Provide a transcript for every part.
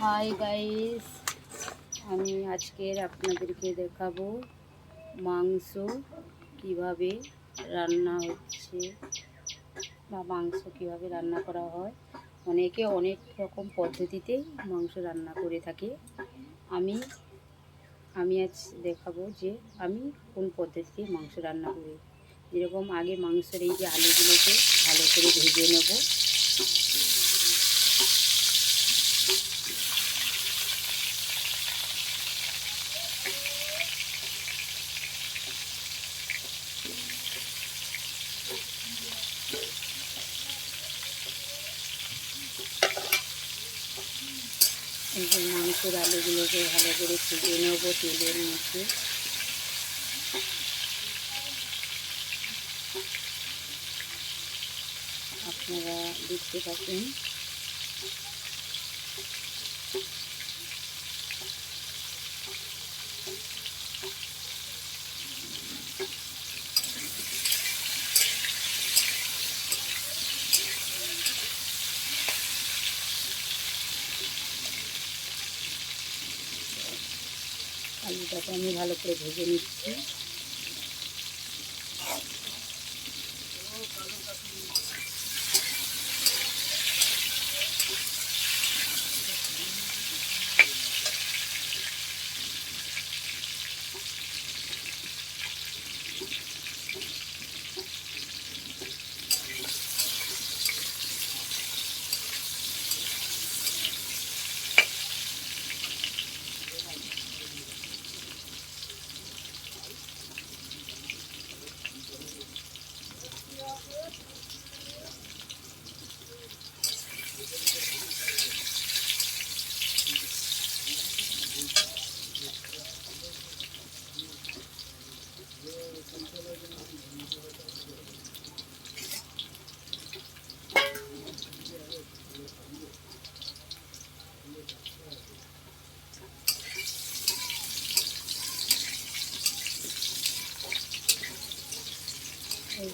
Hi guys আমি আজকের আপনাদেরকে দেখাবো মাংস কীভাবে রান্না হচ্ছে বা মাংস কীভাবে রান্না করা হয়। অনেকে অনেক রকম পদ্ধতিতেই মাংস রান্না করে থাকে। আমি আমি আজ দেখাবো যে আমি কোন পদ্ধতিতে মাংস রান্না করি। যেরকম আগে মাংসের এই যে আলুগুলোকে ভালো করে ভেজে নেব। যে আলুগুলোকে ভালো করে ফুটিয়ে নেব তেলের মধ্যে। আপনারা দেখতে পাচ্ছেন ভালো করে ভেজে নিচ্ছি।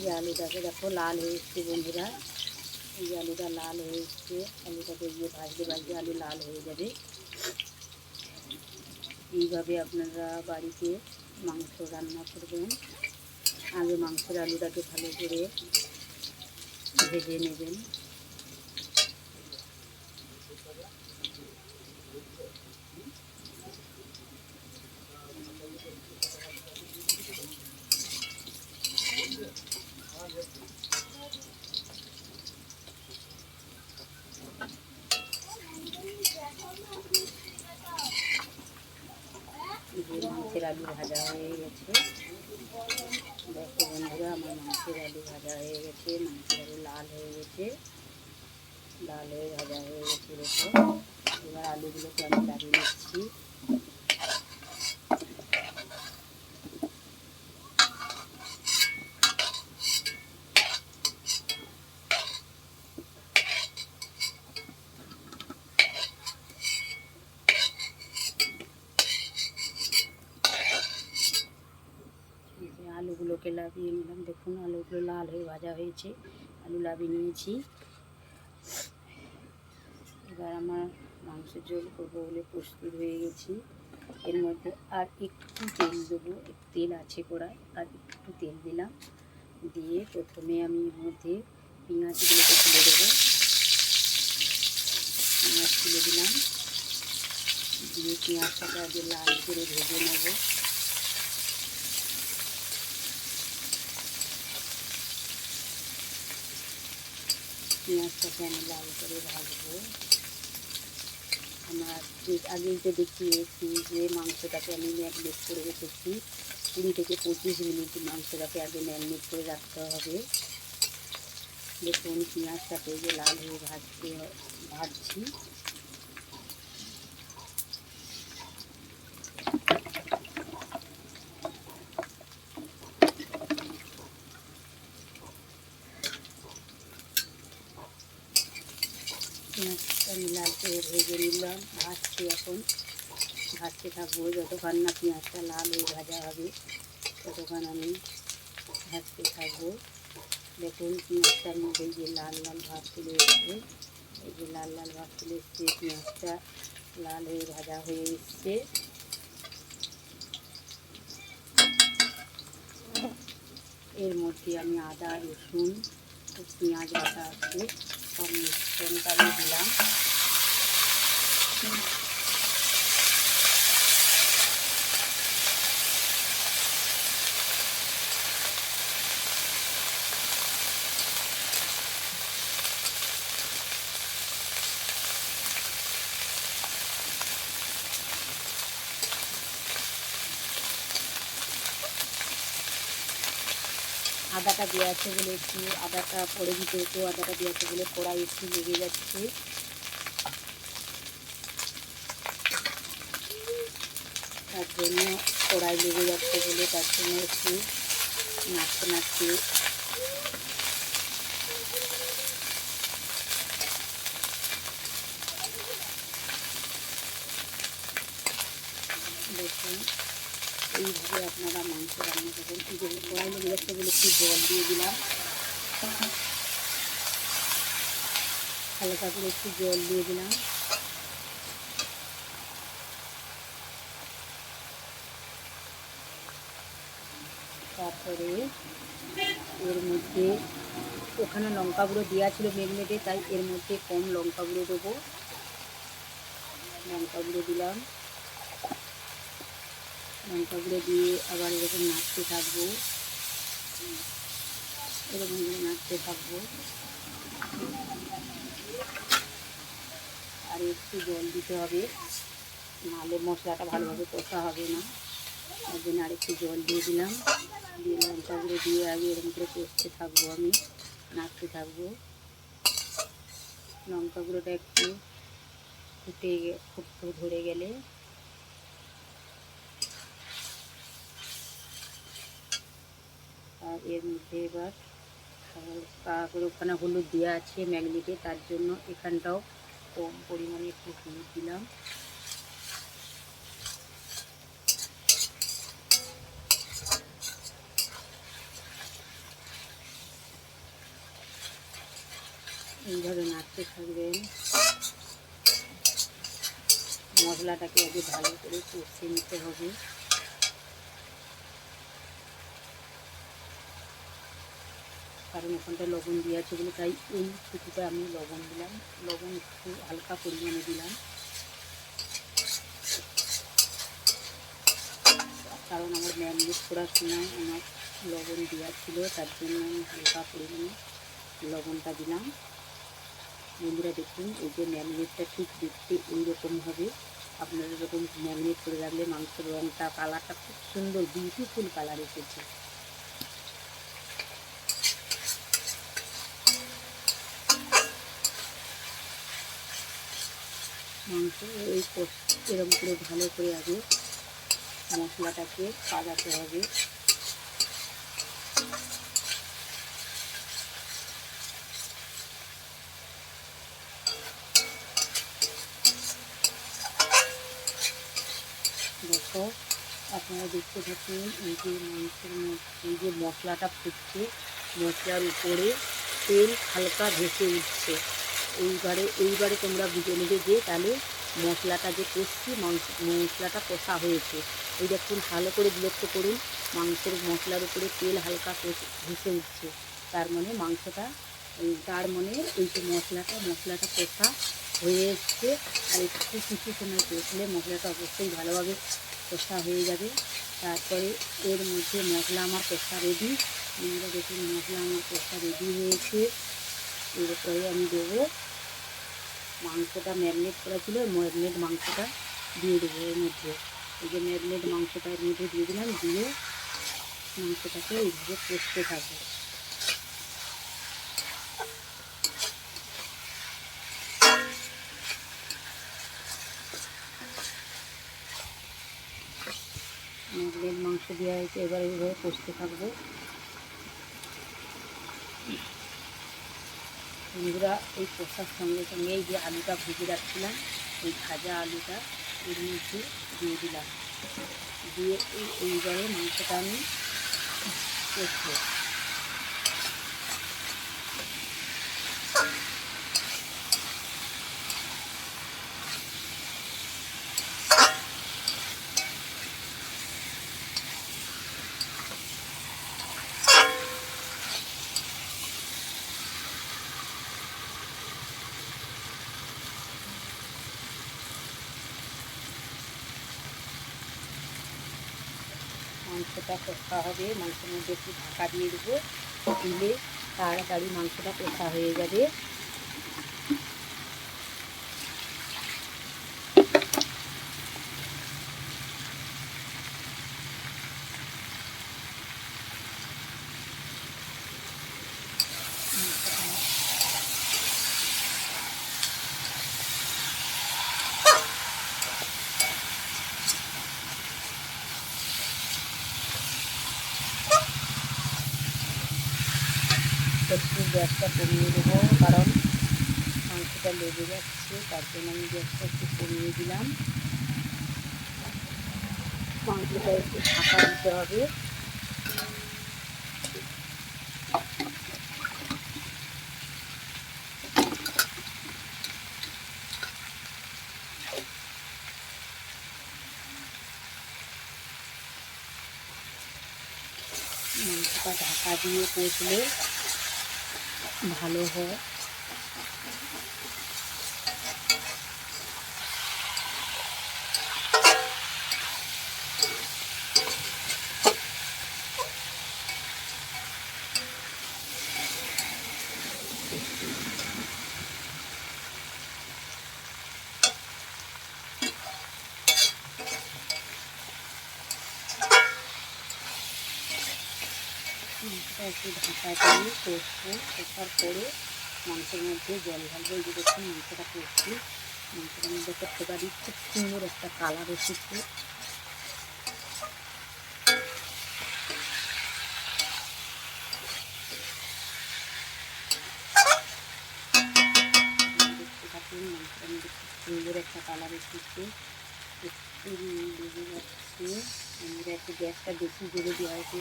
এই যে আলুটাকে দেখো লাল হয়ে এসছে বন্ধুরা। এই যে আলুটা লাল হয়ে এসছে। আলুটাকে গিয়ে ভাজতে ভাজতে আলু লাল হয়ে যাবে। এইভাবে আপনারা বাড়িতে মাংস রান্না করবেন। আগে মাংসের আলুটাকে ভালো করে ভেজে নেবেন যে মাংসের আলু ভাজা হয়ে গেছে দেখো বন্ধুরা আমার মাংসের আলু ভাজা হয়ে গেছে মাংসের আলু লাল হয়ে গেছে লাল হয়ে ভাজা হয়ে গেছে দেখো এবার আলুগুলোকে আমি লাগিয়ে নিচ্ছি এই যে আলুগুলোকে লাভিয়ে নিলাম দেখুন, আলুগুলো লাল হয়ে ভাজা হয়েছে। আলু লাভিয়ে নিয়েছি। এবার আমার মাংসের ঝোল করব বলে প্রস্তুত হয়ে গেছি। এর মধ্যে আর একটু তেল দেবো। তেল আছে কড়ায় আর একটু তেল দিলাম। দিয়ে প্রথমে আমি এর মধ্যে পেঁয়াজগুলোকে তুলে দেবো। পেঁয়াজ তুলে দিলাম। দিয়ে পেঁয়াজটাকে আগে লাল করে ভেজে নেব। পেঁয়াজটাকে আমি লাল করে ভাজবো আমার আগেই তো দেখিয়েছি যে মাংসটাকে আমি ম্যাগনেট করে রেখেছি কুড়ি থেকে পঁচিশ মিনিট মাংসটাকে আগে ম্যাগনেট করে রাখতে হবে দেখুন পেঁয়াজটাকে যে লাল হয়ে ভাজতে ভাজছি আমি ভেজে নিলাম। ভাজছি এখন। ভাজতে থাকব যতক্ষণ না পেঁয়াজটা লাল হয়ে ভাজা হবে, ততক্ষণ আমি ভাজতে থাকব। দেখুন পেঁয়াজটার মধ্যে যে লাল লাল ভাব তুলে এসছে। এই যে লাল লাল ভাব তুলে এসছে, পেঁয়াজটা লাল হয়ে ভাজা হয়ে এসছে। এর মধ্যে আমি আদা, রসুন, পেঁয়াজ বাটা আছে, সব মিশ্রণটা আমি দিলাম। আদাটা দেওয়া আছে বলে একটু আদাটা পরে দিতে হতো, আদাটা দেওয়া আছে বলে কড়াই একটু লেগে যাচ্ছে তার জন্য কড়াই লেগে যাচ্ছে বলে তার জন্য একটু নাড়তে নাড়তে। দেখুন, এইভাবে আপনারা মাংস রান্না করবেন। কড়াই লেগে যাচ্ছে বলে একটু জল দিয়ে দিলাম। হালকা করে একটু জল দিয়ে দিলাম। এর মধ্যে ওখানে লঙ্কা গুঁড়ো দেওয়া ছিল মেগনেটে তাই এর মধ্যে কম লঙ্কা গুঁড়ো দেবো। লঙ্কা গুঁড়ো দিলাম। লঙ্কা গুঁড়ো দিয়ে আবার এরকম নাড়তে থাকব। এরকম করে নাড়তে থাকব। আর একটু জল দিতে হবে, নাহলে মশলাটা ভালোভাবে কষা হবে না। তার জন্য আর একটু জল দিয়ে দিলাম। দিয়ে লঙ্কা গুঁড়ো দিয়ে আগে এরকম করে কষতে থাকব আমি, নাড়তে থাকব। লঙ্কা গুঁড়োটা একটু ফুটে ফুটতে ধরে গেলে আর এর মধ্যে এবার ওখানে হলুদ দেওয়া আছে ম্যাগনেটে, তার জন্য এখানটাও কম পরিমাণে একটু হলুদ দিলাম। এইভাবে নাড়তে থাকবেন। মশলাটাকে আগে ভালো করে কষিয়ে নিতে হবে। কারণ ওখানটা লবণ দিয়ে আছে বলে তাই এই ছুটিতে আমি লবণ দিলাম। লবণ একটু হালকা পরিমাণে দিলাম। কারণ আমার ম্যারিনেট করার সময় আমার লবণ দেওয়া ছিল, তার জন্য আমি হালকা পরিমাণে লবণটা দিলাম। বন্ধুরা দেখুন, এই যে ম্যারিনেটটা ঠিক দেখতে এইরকম হবে। আপনারা এরকম ম্যারিনেট করে রাখলে মাংসের রঙটা কালারটা খুব সুন্দর বিউটিফুল কালার এসেছে। মাংস এই এরকম করে ভালো করে আগে মশলাটাকে সাজাতে হবে দেখো আপনারা দেখতে থাকুন এই যে মাংসের মধ্যে এই যে মশলাটা ফুটছে, মশলার উপরে তেল হালকা ভেসে উঠছে। এইবারে এইবারে তোমরা বুঝে নেবে যে তাহলে মশলাটা যে কষছি, মাংস, মশলাটা কষা হয়েছে। এই দেখুন, ভালো করে বিরক্ত করুন, মাংসের মশলার উপরে তেল হালকা ভেসে উঠছে। তার মানে মাংসটা তার মানে এই যে মশলাটা মশলাটা কষা হয়ে এসছে। আর একটু কিছু সময় কষলে মশলাটা অবশ্যই ভালোভাবে কষা হয়ে যাবে। তারপরে এর মধ্যে মশলা আমার কষা রেডি আপনারা দেখুন মশলা আমার কষা রেডি হয়েছে। এরপরে আমি দেবো মাংসটা ম্যারিনেট করা ছিল ম্যারিনেট মাংসটা দিয়ে দেবো এর মধ্যে। এই যে ম্যারিনেট মাংসটা এর মধ্যে দিয়ে দিলাম, দিয়ে মাংসটাকে এইভাবে কষতে থাকব। মাংস দেওয়া হয়েছে এবার এইভাবে কষতে থাকব। বন্ধুরা, এই কষার সঙ্গে সঙ্গে এই যে আলুটা ভেজে রাখছিলাম, এই ভাজা আলুটা এর মধ্যে দিয়ে দিলাম। দিয়ে এই এইবারে মাংসটা আমি কষবো। মাংসটা কষা হবে। মাংসের মধ্যে একটু ঢাকা দিয়ে দেবো। দিলে তাড়াতাড়ি মাংসটা কষা হয়ে যাবে। গ্যাসটা কমিয়ে দেবো, কারণ মাংসটা লেগে যাচ্ছে, তার জন্য আমি গ্যাসটা একটু কমিয়ে দিলাম। মাংসটা একটু ঢাকা দিতে হবে। মাংসটা ঢাকা দিয়ে কষলে ভালো হয়। মাংসটা একটু ঢাকা দিয়ে কষবো কষার পরে মাংসের মধ্যে জল ঢালবো এই মাংসটা কষছি মাংসটার মধ্যে করতে পারি খুব সুন্দর একটা কালার এসেছে মাংসটার মধ্যে খুব সুন্দর একটা কালার এসেছে একটু লেগে যাচ্ছে আমরা একটু গ্যাসটা বেশি জোরে দেওয়া হয়েছে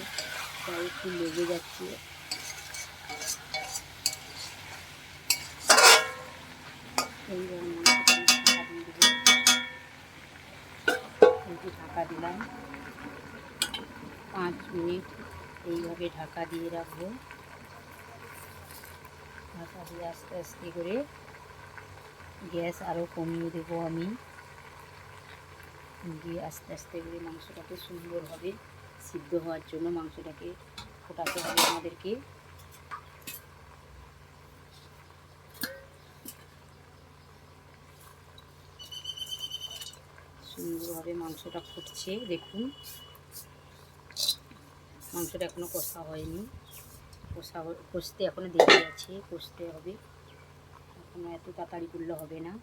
তাই একটু লেগে যাচ্ছে। ঢাকা দিলাম। পাঁচ মিনিট এইভাবে ঢাকা দিয়ে রাখব। ঢাকা দিয়ে আস্তে আস্তে করে গ্যাস আরও কমিয়ে দেবো আমি। দিয়ে আস্তে আস্তে করে মাংসটাকে সুন্দরভাবে সিদ্ধ হওয়ার জন্য মাংসটাকে ফোটাতে হবে আমাদেরকে। সুন্দরভাবে মাংসটা ফুটছে, দেখুন। মাংসটা এখনও কষা হয়নি। কষা কষতে এখনও দেরি আছে, কষতে হবে। এখনও এত তাড়াতাড়ি করলে হবে না।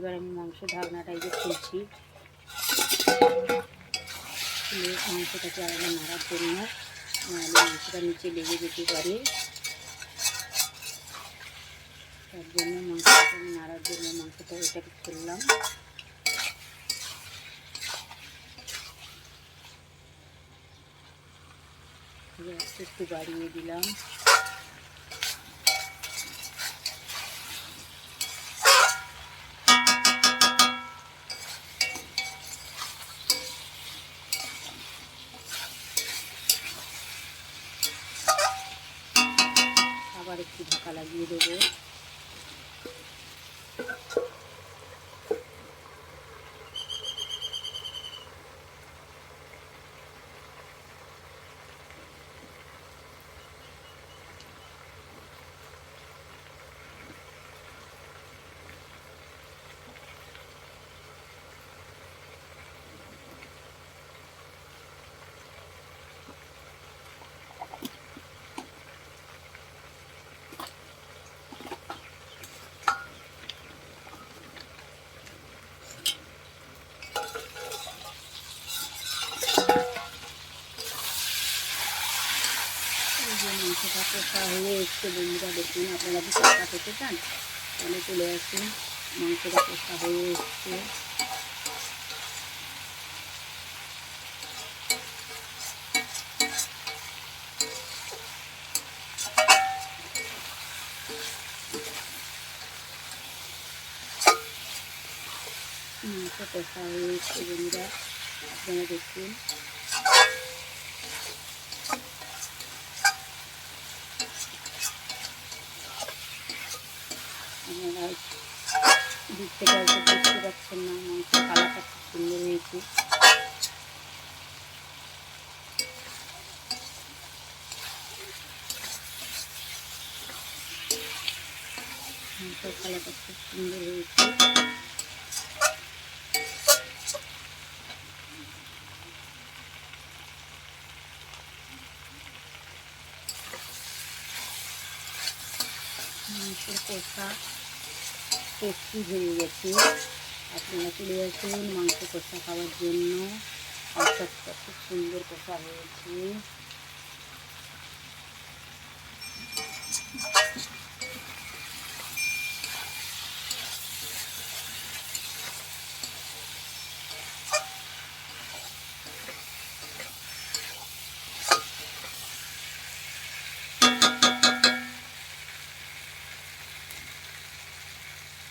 এবার আমি মাংস ঢাকনাটা এই যে খুলছি। খুলে মাংসটাকে একবার নাড়ার জন্য মাংসটা নিচে লেগে যেতে পারে। তার জন্য মাংসটাকে আমি নাড়ার জন্য মাংসটা এটাকে খুললাম। একটু বাড়িয়ে দিলাম। একটু ঢাকা লাগিয়ে দেবো। কষা হয়ে এসছে বন্ধুরা দেখুন, আপনারা যদি কষা খেতে চান, তাহলে চলে আসুন। মাংসটা কষা হয়ে এসছে। মাংস কষা হয়ে এসছে বন্ধুরা, আপনারা দেখুন। মাংসের কালারটা খুব সুন্দর হয়েছে। মাংসের কষা প্রস্তুত হয়ে গেছে। আপনারা চলে আসুন মাংস কষা খাওয়ার জন্য। মাংসটা খুব সুন্দর কষা হয়েছে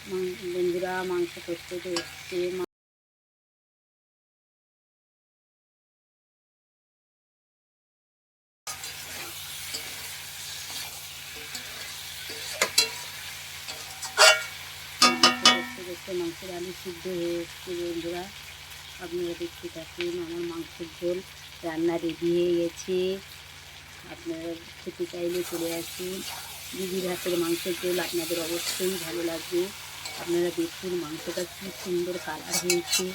মাং- বন্ধুরা মাংস করতে তো এসছে মাংস করতে করতে মাংসের আলু সিদ্ধ হয়ে এসছে বন্ধুরা। আপনারা দেখতে থাকুন আমার মাংসের ঝোল রান্না রেডি হয়ে গেছে। আপনারা খেতে চাইলে চলে আসুন। দিদির হাতের মাংসের ঝোল আপনাদের অবশ্যই ভালো লাগবে। আপনারা দেখুন মাংসটা কি সুন্দর কালার হয়েছে।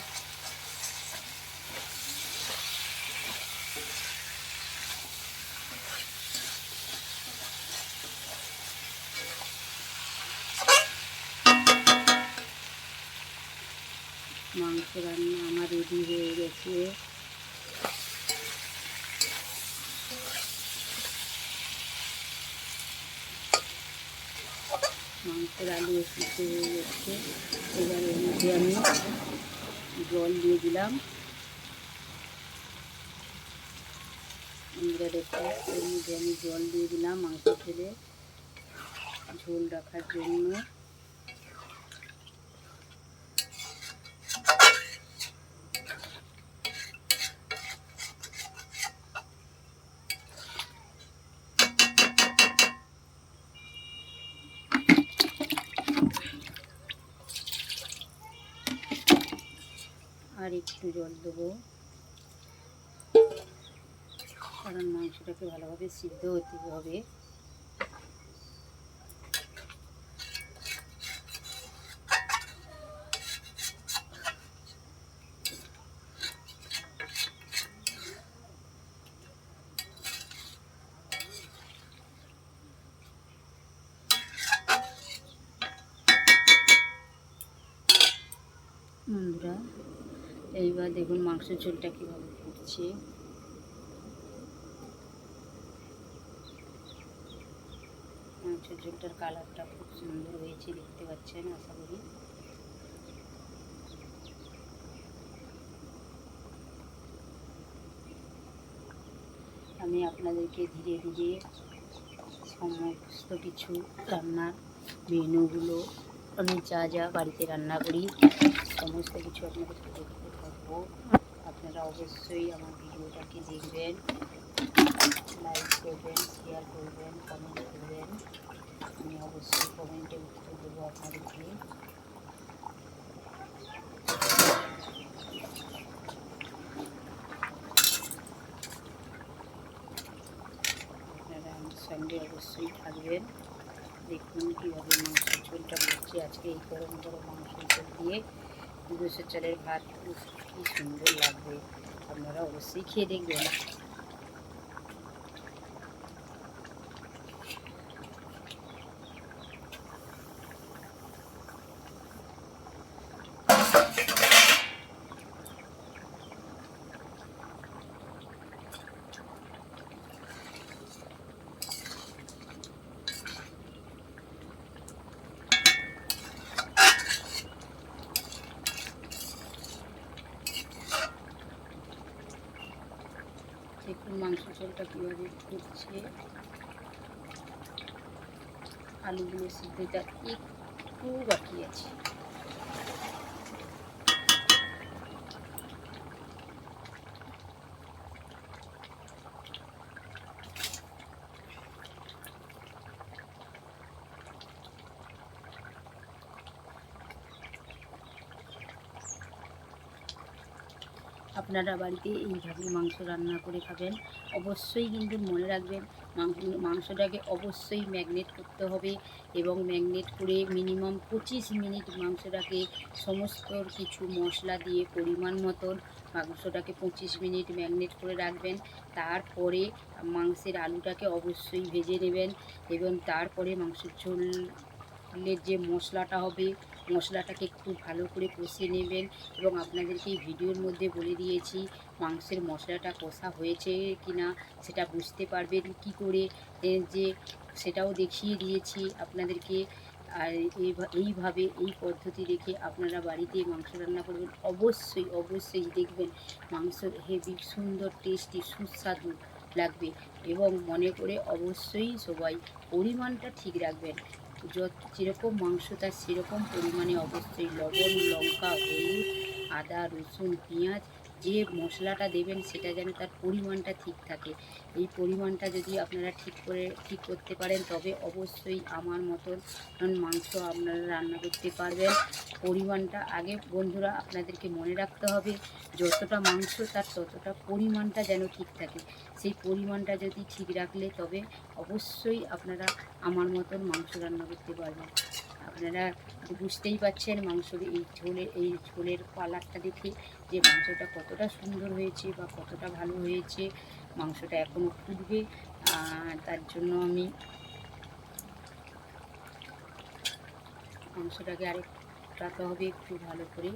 মাংস রান্না আমার রেডি হয়ে গেছে। মাংসের আলু সিদ্ধ হয়ে গেছে। এবার এর মধ্যে আমি জল দিয়ে দিলাম। আমরা দেখো এর মধ্যে আমি জল দিয়ে দিলাম মাংস ছেড়ে ঝোল রাখার জন্য। একটু জল দেবো। কারণ মাংসটাকে ভালোভাবে সিদ্ধ হতে হবে। এইবার দেখুন মাংসের ঝোলটা কীভাবে ফুটছে মাংসের ঝোলটার কালারটা খুব সুন্দর হয়েছে, দেখতে পাচ্ছেন, আশা করি। আমি আপনাদেরকে ধীরে ধীরে সমস্ত কিছু, রান্নার মেনুগুলো আমি যা যা বাড়িতে রান্না করি, সমস্ত কিছু আপনাদেরকে আপনারা অবশ্যই আমার ভিডিওটাকে দেখবেন লাইক করবেন শেয়ার করবেন কমেন্ট করবেন। আমি অবশ্যই কমেন্টে উত্তর দেবো আপনাদেরকে। আপনারা আমার সঙ্গে অবশ্যই থাকবেন। দেখুন কীভাবে মাংসের ঝোলটা করছি আজকে এই গরম গরম মাংসের ঝোল দিয়ে। দুশো চালের ভাত কি সুন্দর লাগবে। আপনারা অবশ্যই খেয়ে দেখবেন। ঝোলটা কীভাবে ফুটছে আলুগুলো সিদ্ধটা একটু বাকি আছে। আপনারা বাড়িতে এইভাবে মাংস রান্না করে খাবেন। অবশ্যই কিন্তু মনে রাখবেন, মাংস- মাংসটাকে অবশ্যই ম্যাগনেট করতে হবে এবং ম্যাগনেট করে মিনিমাম পঁচিশ মিনিট মাংসটাকে সমস্ত কিছু মশলা দিয়ে পরিমাণ মতন মাংসটাকে পঁচিশ মিনিট ম্যাগনেট করে রাখবেন। তারপরে মাংসের আলুটাকে অবশ্যই ভেজে নেবেন এবং তারপরে মাংসের ঝোলের যে মশলাটা হবে মশলাটাকে একটু ভালো করে কষিয়ে নেবেন এবং আপনাদেরকে এই ভিডিওর মধ্যে বলে দিয়েছি মাংসের মশলাটা কষা হয়েছে কিনা সেটা বুঝতে পারবেন কি করে যে সেটাও দেখিয়ে দিয়েছি আপনাদেরকে। আর এইভাবে এই পদ্ধতি দেখে আপনারা বাড়িতে মাংস রান্না করবেন, অবশ্যই অবশ্যই দেখবেন মাংস হেভি সুন্দর, টেস্টি, সুস্বাদু লাগবে এবং মনে করে অবশ্যই সবাই পরিমাণটা ঠিক রাখবেন। যত যেরকম মাংস তার সেরকম পরিমাণে অবশ্যই লবণ লঙ্কা হলুদ আদা রসুন পেঁয়াজ যে মশলাটা দেবেন সেটা যেন তার পরিমাণটা ঠিক থাকে। এই পরিমাণটা যদি আপনারা ঠিক করে, ঠিক করতে পারেন, তবে অবশ্যই আমার মতন মাংস আপনারা রান্না করতে পারবেন। পরিমাণটা আগে বন্ধুরা আপনাদেরকে মনে রাখতে হবে, যতটা মাংস তার ততটা পরিমাণটা যেন ঠিক থাকে। সেই পরিমাণটা যদি ঠিক রাখলে তবে অবশ্যই আপনারা আমার মতন মাংস রান্না করতে পারবেন। আপনারা বুঝতেই পাচ্ছেন মাংসের এই ঝোলের এই ঝোলের কালারটা দেখে যে মাংসটা কতটা সুন্দর হয়েছে বা কতটা ভালো হয়েছে, মাংসটা এখনও ফুটবে। আর তার জন্য আমি মাংসটাকে আরেকটাতে হবে একটু ভালো করে।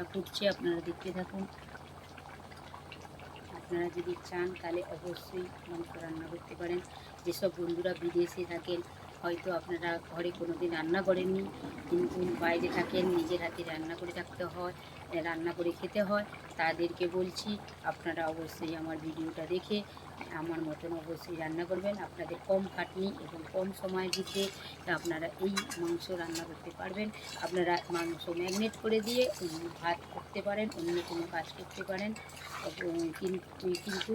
মাংসটা ফুটছে আপনারা দেখতে থাকুন। আপনারা যদি চান, তাহলে অবশ্যই মাংস রান্না করতে পারেন। যেসব বন্ধুরা বিদেশে থাকেন হয়তো আপনারা ঘরে কোনো দিন রান্না করেননি, কিন্তু বাইরে থাকেন, নিজের হাতে রান্না করে থাকতে হয় রান্না করে খেতে হয়, তাদেরকে বলছি আপনারা অবশ্যই আমার ভিডিওটা দেখে, আমার মতন অবশ্যই রান্না করবেন। আপনাদের কম খাটনি এবং কম সময়ের ভিতরে আপনারা এই মাংস রান্না করতে পারবেন। আপনারা মাংস ম্যাগনেট করে দিয়ে ভাত করতে পারেন, অন্য কোনো কাজ করতে পারেন। কিন্তু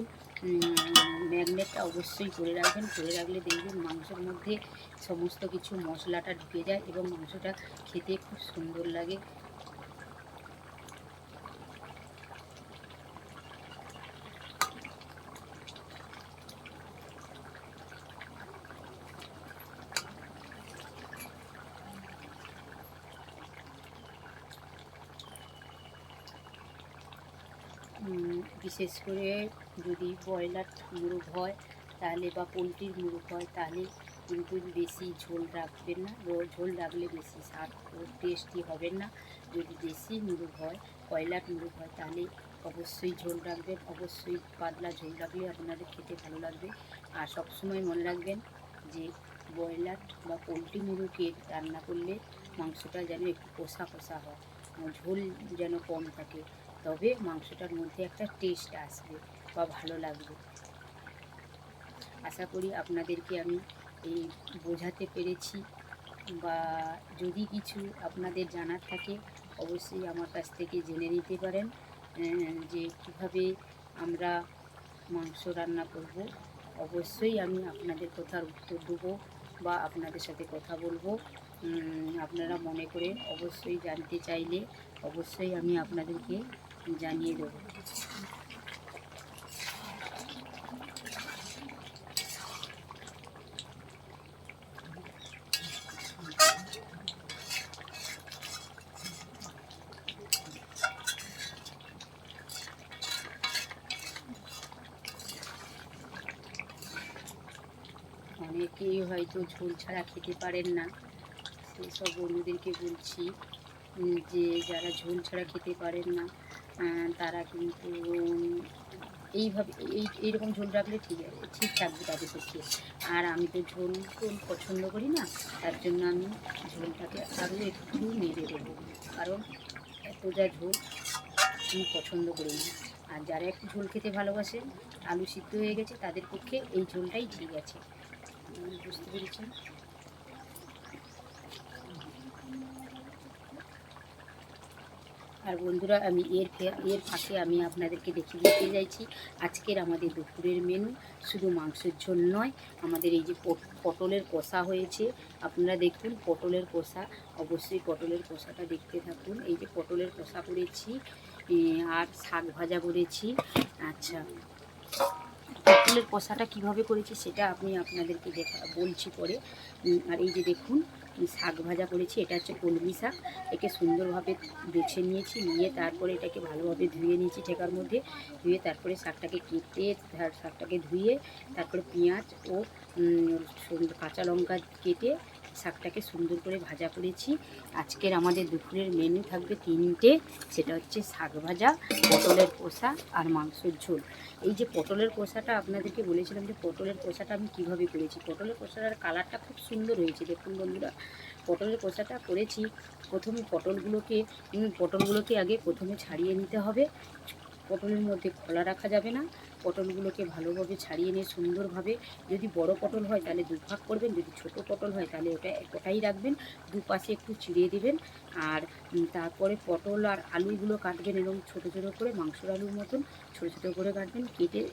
ম্যাগনেটটা অবশ্যই করে রাখবেন। করে রাখলে দেখবেন মাংসের মধ্যে সমস্ত কিছু মশলাটা ঢুকে যায় এবং মাংসটা খেতে খুব সুন্দর লাগে। বিশেষ করে যদি ব্রয়লার মুরগ হয় তাহলে বা পোলট্রির মুরগ হয় তাহলে কিন্তু বেশি ঝোল রাখবেন না। ঝোল রাখলে বেশি স্বাদ টেস্টি হবে না। যদি দেশি মুরগ হয় কয়লার মুরগ হয় তাহলে অবশ্যই ঝোল রাখবেন, অবশ্যই পাতলা ঝোল রাখলে আপনাদের খেতে ভালো লাগবে। আর সবসময় মনে রাখবেন যে ব্রয়লার বা পোলট্রি মুরগের রান্না করলে মাংসটা যেন একটু কষা কষা হয়, ঝোল যেন কম থাকে। তবে মাংসটার মধ্যে একটা টেস্ট আসবে বা ভালো লাগবে। আশা করি আপনাদেরকে আমি এই বোঝাতে পেরেছি বা যদি কিছু আপনাদের জানার থাকে, অবশ্যই আমার কাছ থেকে জেনে নিতে পারেন যে কীভাবে আমরা মাংস রান্না করব। অবশ্যই আমি আপনাদের কথার উত্তর দেবো বা আপনাদের সাথে কথা বলব। আপনারা মনে করে অবশ্যই জানতে চাইলে অবশ্যই আমি আপনাদেরকে জানিয়ে দেবো। অনেকেই হয়তো ঝোল ছাড়া খেতে পারেন না। সেই সব বন্ধুদেরকে বলছি যে, যারা ঝোল ছাড়া খেতে পারেন না তারা কিন্তু এইভাবে, এই, এইরকম ঝোল রাখলে ঠিক ঠিক থাকবে তাদের পক্ষে। আর আমি তো ঝোল টোল পছন্দ করি না, তার জন্য আমি ঝোলটাকে আরও একটু নেড়ে দেবো। কারণ এতটা ঝোল আমি পছন্দ করি না। আর যারা একটু ঝোল খেতে ভালোবাসে, আলু সিদ্ধ হয়ে গেছে, তাদের পক্ষে এই ঝোলটাই ঠিক আছে। বুঝতে পেরেছেন? আর বন্ধুরা, আমি এর এর ফাঁকে আমি আপনাদেরকে দেখিয়ে দিতে চাইছি আজকের আমাদের দুপুরের মেনু শুধু মাংসের ঝোল নয়, আমাদের এই যে পট- পটলের কষা হয়েছে। আপনারা দেখুন, পটলের কষা, অবশ্যই পটলের কষাটা দেখতে থাকুন। এই যে পটলের কষা করেছি আর শাক ভাজা করেছি। আচ্ছা পটলের কষাটা কীভাবে করেছি সেটা আমি আপনাদেরকে দেখা, বলছি পরে। আর এই যে দেখুন শাক ভাজা করেছি, এটা হচ্ছে কলমি শাক। একে সুন্দরভাবে বেছে নিয়েছি, নিয়ে তারপরে এটাকে ভালোভাবে ধুয়ে নিয়েছি ঠেকার মধ্যে। ধুয়ে তারপরে শাকটাকে কেটে শাকটাকে ধুয়ে, তারপরে পেঁয়াজ ও কাঁচা লঙ্কা কেটে শাকটাকে সুন্দর করে ভাজা করেছি। আজকের আমাদের দুপুরের মেনু থাকবে তিনটে, সেটা হচ্ছে শাক ভাজা, পটলের কষা আর মাংসের ঝোল। এই যে পটলের কষাটা আপনাদেরকে বলেছিলাম যে পটলের কষাটা আমি কীভাবে করেছি? পটলের কষাটার কালারটা খুব সুন্দর হয়েছে। দেখুন বন্ধুরা, পটলের কষাটা করেছি। প্রথমে পটলগুলোকে পটলগুলোকে আগে প্রথমে ছাড়িয়ে নিতে হবে। পটলের মধ্যে খোলা রাখা যাবে না। পটলগুলোকে ভালোভাবে ছাড়িয়ে নিয়ে সুন্দরভাবে যদি বড় পটল হয় তাহলে দু ভাগ করবেন, যদি ছোট পটল হয় তাহলে ওটা ওটাই রাখবেন, দুপাশে একটু চিড়িয়ে দিবেন। আর তারপরে পটল আর আলুগুলো কাটবেন এবং ছোট ছোট করে মাংসর আলুর মতন ছোট ছোট করে কাটবেন, কেটে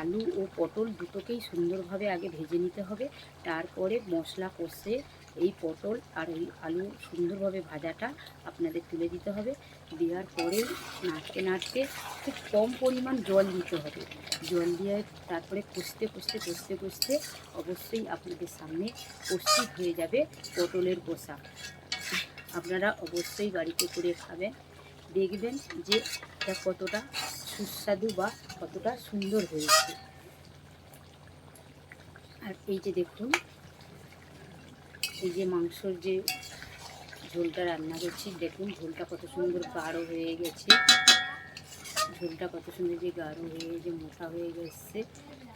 আলু ও পটল দুটোকেই সুন্দরভাবে আগে ভেজে নিতে হবে। তারপরে মশলা কষে এই পটল আর এই আলু সুন্দরভাবে ভাজাটা আপনাদের তুলে দিতে হবে। দেওয়ার পরে নাড়তে নাড়তে খুব কম পরিমাণ জল দিতে হবে। জল দিয়ে তারপরে কষতে কষতে কষতে কষতে অবশ্যই আপনাদের সামনে প্রস্তুত হয়ে যাবে পটলের কষা। আপনারা অবশ্যই বাড়িতে করে খাবেন। দেখবেন যে এটা কতটা সুস্বাদু বা কতটা সুন্দর হয়েছে। আর এই যে দেখুন এই যে মাংসর যে ঝোলটা রান্না করছি, দেখুন ঝোলটা কত সুন্দর গাঢ় হয়ে গেছে। ঝোলটা কত সুন্দর যে গাঢ় হয়ে, যে মোটা হয়ে গেছে।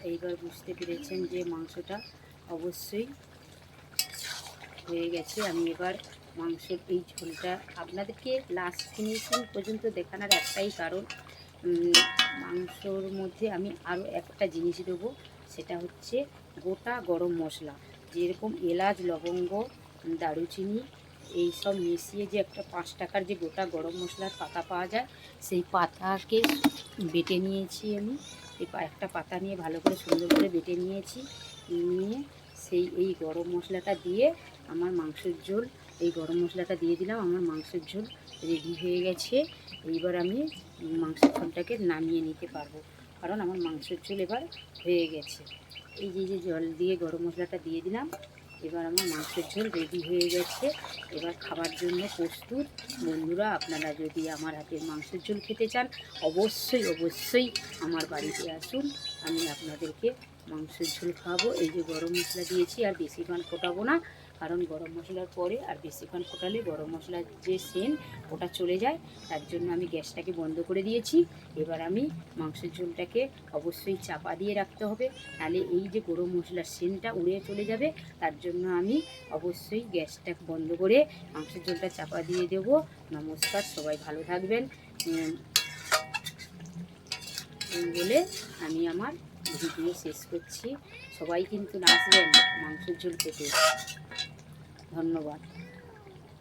এইবার বুঝতে পেরেছেন যে মাংসটা অবশ্যই হয়ে গেছে। আমি এবার মাংসের এই ঝোলটা আপনাদেরকে লাস্ট ফিনিশিং পর্যন্ত দেখানোর একটাই কারণ মাংসর মধ্যে আমি আরও একটা জিনিস দেবো, সেটা হচ্ছে গোটা গরম মশলা। যেরকম এলাচ, লবঙ্গ, দারুচিনি এই সব মিশিয়ে যে একটা পাঁচ টাকার যে গোটা গরম মশলার পাতা পাওয়া যায়, সেই পাতাকে বেটে নিয়েছি আমি। একটা পাতা নিয়ে ভালো করে সুন্দর করে বেটে নিয়েছি। নিয়ে সেই এই গরম মশলাটা দিয়ে আমার মাংসের ঝোল, এই গরম মশলাটা দিয়ে দিলাম, আমার মাংসের ঝোল রেডি হয়ে গেছে। এইবার আমি মাংসের ঝোলটাকে নামিয়ে নিতে পারব, কারণ আমার মাংসের ঝোল এবার হয়ে গেছে। এই যে যে জল দিয়ে গরম মশলাটা দিয়ে দিলাম। এবার আমার মাংসের ঝোল রেডি হয়ে গেছে। এবার খাবার জন্য প্রস্তুত। বন্ধুরা, আপনারা যদি আমার হাতের মাংসের ঝোল খেতে চান, অবশ্যই অবশ্যই আমার বাড়িতে আসুন। আমি আপনাদেরকে মাংসের ঝোল খাব এই যে গরম মশলা দিয়েছি, আর বেশি পান ফোটাবো না। কারণ গরম মশলার পরে আর বেশিক্ষণ ফোটালে গরম মশলার যে সেন ওটা চলে যায়। তার জন্য আমি গ্যাসটাকে বন্ধ করে দিয়েছি। এবার আমি মাংসের ঝোলটাকে অবশ্যই চাপা দিয়ে রাখতে হবে। তাহলে এই যে গরম মশলার সেনটা উড়ে চলে যাবে, তার জন্য আমি অবশ্যই গ্যাসটা বন্ধ করে মাংসের ঝোলটা চাপা দিয়ে দেব। নমস্কার, সবাই ভালো থাকবেন। বলে আমি আমার ভিডিও শেষ করছি। সবাই কিন্তু নাচবেন মাংসের ঝোল খেতে। ধন্যবাদ।